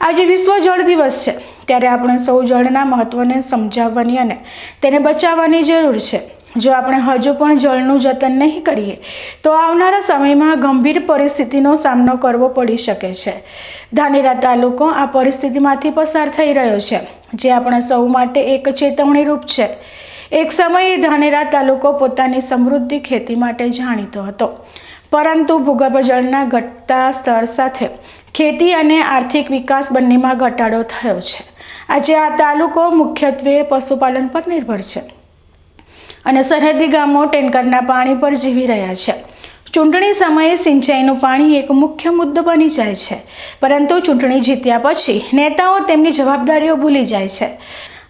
આજે વિશ્વ જળ દિવસ છે. ત્યારે આપણે સૌ જળના મહત્ત્વને સમજાવવાની અને તેને બચાવવાની જરૂર છે. જો આપણે હજુ પણ જળનું જતન નહીં કરીએ, તો આવનારા સમયમાં ગંભીર પરિસ્થિતિનો સામનો કરવો પડી શકે છે. ધાનેરા તાલુકો આ પરિસ્થિતિમાંથી પસાર થઈ રહ્યો છે, જે આપણા સૌ માટે એક ચેતવણી રૂપ છે. એક સમયે ધાનેરા તાલુકો પોતાની સમૃદ્ધિ ખેતી માટે જાણીતો હતો. પરંતુ ભૂગર્ભ જળના ઘટતા સ્તર સાથે ખેતી અને આર્થિક વિકાસ બંનેમાં ઘટાડો થયો છે. આજે આ તાલુકો મુખ્યત્વે પશુપાલન પર નિર્ભર છે અને સરહદી ગામો ટેન્કરના પાણી પર જીવી રહ્યા છે. ચૂંટણી સમયે સિંચાઈનું પાણી એક મુખ્ય મુદ્દો બની જાય છે, પરંતુ ચૂંટણી જીત્યા પછી નેતાઓ તેમની જવાબદારીઓ ભૂલી જાય છે.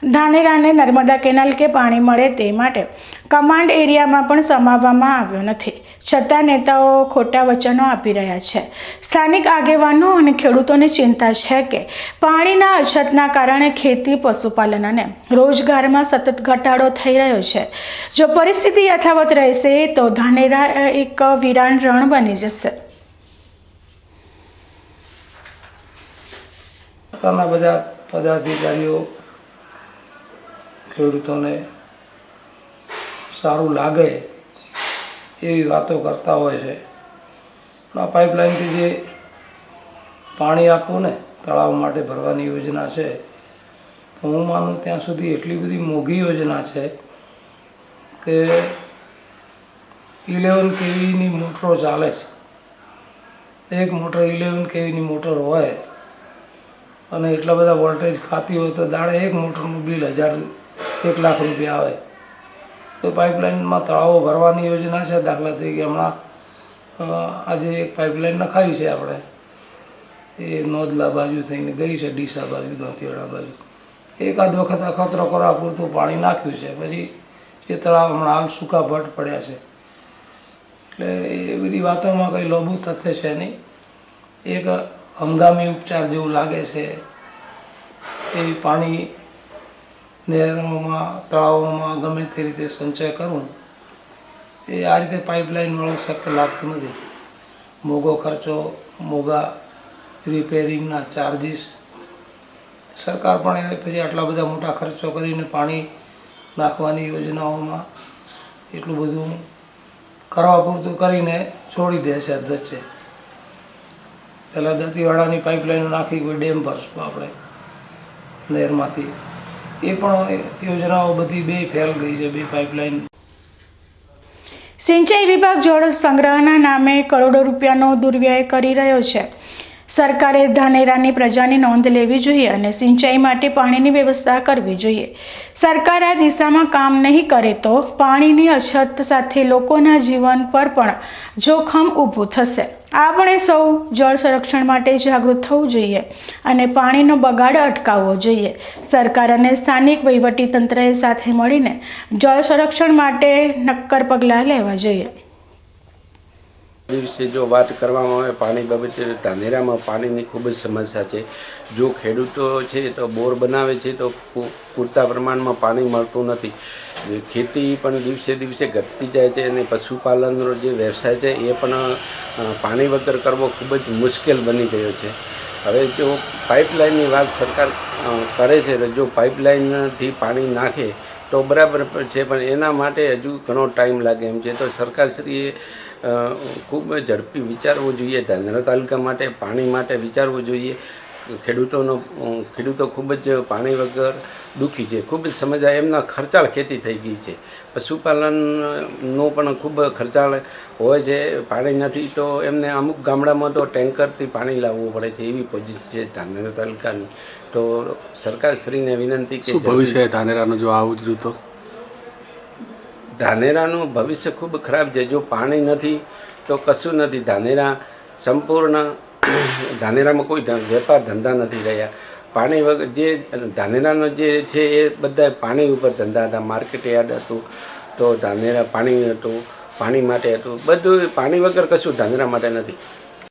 ધાનેરાને નર્મદા કેનાલ કે પાણી મળે તે માટે કમાન્ડ એરિયામાં પણ સમાવવામાં આવ્યો નથી. છતાં નેતાઓ ખોટા વચનો આપી રહ્યા છે. સ્થાનિક આગેવાનો અને ખેડૂતોને ચિંતા છે કે પાણીના અછતના કારણે ખેતી, પશુપાલન અને રોજગારમાં સતત ઘટાડો થઈ રહ્યો છે. જો પરિસ્થિતિ યથાવત રહેશે, તો ધાનેરા એક વિરાન રણ બની જશે. પદાધિકારીઓ ખેડૂતોને સારું લાગે એવી વાતો કરતા હોય છે. પણ આ પાઇપલાઇનથી જે પાણી આપવું ને, તળાવ માટે ભરવાની યોજના છે હું માનું ત્યાં સુધી એટલી બધી મોંઘી યોજના છે કે ઇલેવન કેવીની મોટરો ચાલે છે. એક મોટર ઇલેવન કેવીની મોટર હોય અને એટલા બધા વોલ્ટેજ ખાતી હોય તો દાડે એક મોટરનું બિલ હજાર એક લાખ રૂપિયા આવે. તો પાઇપલાઇનમાં તળાવો ભરવાની યોજના છે, દાખલા તરીકે હમણાં આજે એક પાઇપલાઇન નખાવી છે આપણે. એ નોદલા બાજુ થઈને ગઈ છે, ડીસા બાજુ દાંતીવાડા બાજુ. એકાદ વખત અખતરો કરવા પૂરતું પાણી નાખ્યું છે. પછી એ તળાવ હમણાં હાલ સૂકા ભટ્ટ પડ્યા છે. એટલે એ બધી વાતોમાં કંઈ લોભું તથ્ય છે નહીં. એક હંગામી ઉપચાર જેવું લાગે છે. એ પાણી નહેરોમાં તળાવોમાં ગમે તે રીતે સંચય કરવું એ આ રીતે પાઇપલાઇન વાળું શક્ય લાગતું નથી. મોગો ખર્ચો, મોંઘા રિપેરિંગના ચાર્જિસ સરકાર પણ એ પછી આટલા બધા મોટા ખર્ચો કરીને પાણી નાખવાની યોજનાઓમાં એટલું બધું કરવા પૂરતું કરીને છોડી દે છે વચ્ચે પહેલાં દતીવાડાની પાઇપલાઇન નાખી, કોઈ ડેમ ભરશું આપણે, નહેરમાંથી. એ પણ યોજનાઓ બધી બે ફેલ ગઈ છે, બે પાઇપલાઇન. સિંચાઈ વિભાગ જળ સંગ્રહના નામે કરોડો રૂપિયાનો દુર્વ્યય કરી રહ્યો છે. સરકારે ધાનેરાની પ્રજાની નોંધ લેવી જોઈએ અને સિંચાઈ માટે પાણીની વ્યવસ્થા કરવી જોઈએ. સરકાર આ દિશામાં કામ નહીં કરે તો પાણીની અછત સાથે લોકોના જીવન પર પણ જોખમ ઊભું થશે. આપણે સૌ જળ સંરક્ષણ માટે જાગૃત થવું જોઈએ અને પાણીનો બગાડ અટકાવવો જોઈએ. સરકાર અને સ્થાનિક વહીવટીતંત્રએ સાથે મળીને જળ સંરક્ષણ માટે નક્કર પગલાં લેવા જોઈએ. દિવસે જો વાત કરવામાં આવે, પાણી બાબતે ધાનેરામાં પાણીની ખૂબ જ સમસ્યા છે. જો ખેડૂતો છે તો બોર બનાવે છે તો પૂરતા પ્રમાણમાં પાણી મળતું નથી. ખેતી પણ દિવસે દિવસે ઘટતી જાય છે અને પશુપાલનનો જે વ્યવસાય છે એ પણ પાણી વગર કરવો ખૂબ જ મુશ્કેલ બની ગયો છે. હવે જો પાઇપલાઇનની વાત સરકાર કરે છે, તો જો પાઇપલાઇનથી પાણી નાખે તો બરાબર છે, પણ એના માટે હજુ ઘણો ટાઈમ લાગે એમ છે. તો સરકારશ્રીએ ખૂબ ઝડપી વિચારવું જોઈએ ધાનેરા તાલુકા માટે પાણી માટે વિચારવું જોઈએ. ખેડૂતોનો ખેડૂતો ખૂબ જ પાણી વગર દુઃખી છે. ખૂબ જ સમજાય એમના ખર્ચાળ ખેતી થઈ ગઈ છે. પશુપાલનનો પણ ખૂબ ખર્ચાળ હોય છે. પાણી નથી તો એમને અમુક ગામડામાં તો ટેન્કરથી પાણી લાવવું પડે છે. એવી પોઝિશન છે ધાનેરા તાલુકાની. તો સરકારશ્રીને વિનંતી કે શું ભવિષ્ય ધાનેરાનું જો આવું જ તો? ધાનેરાનું ભવિષ્ય ખૂબ ખરાબ છે. જો પાણી નથી, તો કશું નથી. ધાનેરા સંપૂર્ણ, ધાનેરામાં કોઈ વેપાર ધંધા નથી રહ્યા. પાણી વગર જે, ધાનેરાનો જે છે એ બધા પાણી ઉપર ધંધા હતા. માર્કેટ યાર્ડ હતું, તો ધાનેરા પાણી હતું, પાણી માટે હતું. બધું પાણી વગર કશું ધાનેરા માટે નથી.